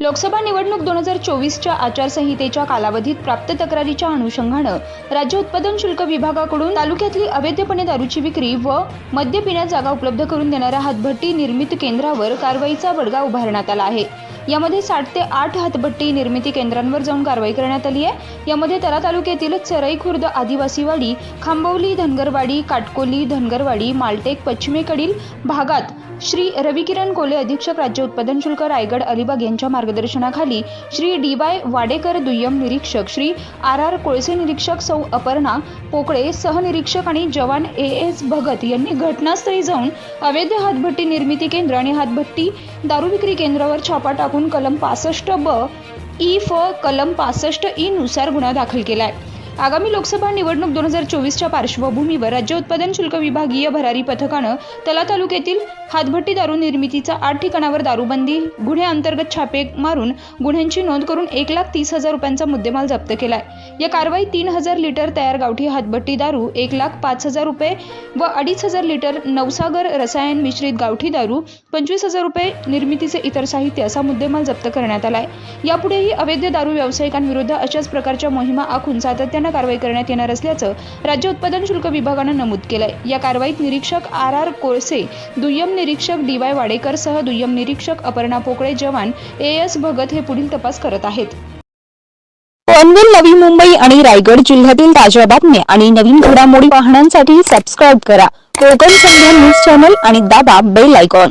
लोकसभा निवडणूक दोन हजार चोवीसच्या आचारसंहितेच्या कालावधीत प्राप्त तक्रारीच्या अनुषंगानं राज्य उत्पादन शुल्क विभागाकडून तालुक्यातली अवैधपणे दारूची विक्री व मद्य पिण्यात जागा उपलब्ध करून देणाऱ्या हातभट्टी निर्मित केंद्रावर कारवाईचा बडगा उभारण्यात आला आहे. यामध्ये साठ ते आठ हातभट्टी निर्मिती केंद्रांवर जाऊन कारवाई करण्यात आली आहे. यामध्ये तरा तालुक्यातील चरई खुर्द आदिवासीवाडी खांबवली धनगरवाडी काटकोली धनगरवाडी मालटेक पश्चिमेकडील भागात श्री रविकिरण कोले अधीक्षक राज्य उत्पादन शुल्क रायगड अलिबाग यांच्या मार्गदर्शनाखाली श्री डी वाय वाडेकर दुय्यम निरीक्षक श्री आर आर कोळसे निरीक्षक सौ अपर्णा पोकळे सहनिरीक्षक आणि जवान ए एस भगत यांनी घटनास्थळी जाऊन अवैध हातभट्टी निर्मिती केंद्र आणि हातभट्टी दारू विक्री केंद्रावर छापा टाकून कलम पासष्ट ब ई फ कलम पासष्ट ई नुसार गुन्हा दाखल केला आहे आगामी लोकसभा निवडणूक दोन हजार चोवीसच्या पार्श्वभूमीवर राज्य उत्पादन शुल्क विभागीय भरारी पथकानं तला तालुक्यातील हातभट्टी दारू निर्मितीचा आठ ठिकाणावर दारूबंदी गुन्ह्याअंतर्गत छापे मारून गुन्ह्यांची नोंद करून एक लाख तीस हजार रुपयांचा मुद्देमाल जप्त केलाय. या कारवाईत तीन हजार लिटर तयार गावठी हातभट्टी दारू एक लाख पाच हजार रुपये व अडीच हजार लिटर नवसागर रसायन मिश्रित गावठी दारू पंचवीस हजार रुपये निर्मितीचे इतर साहित्य असा मुद्देमाल जप्त करण्यात आलाय. यापुढेही अवैध दारू व्यावसायिकांविरुद्ध अशाच प्रकारच्या मोहिमा आखून सातत्याने कारवाई करण्यात येणार असल्याचं राज्य उत्पादन शुल्क विभागानं नमूद केलंय. या कारवाईत निरीक्षक आर आर कोळसे दुय्यम निरीक्षक डी वाय वाडेकर सह दुय्यम निरीक्षक अपर्णा पोकळे जवान ए एस भगत हे पुढील तपास करत आहेत. पनवेल नवी मुंबई आणि रायगड जिल्ह्यातील ताज्या बातम्या आणि नवीन घडामोडी पाहण्यासाठी सबस्क्राईब करा. कोकण संध्या न्यूज चॅनल आणि दाबा बेल आयकॉन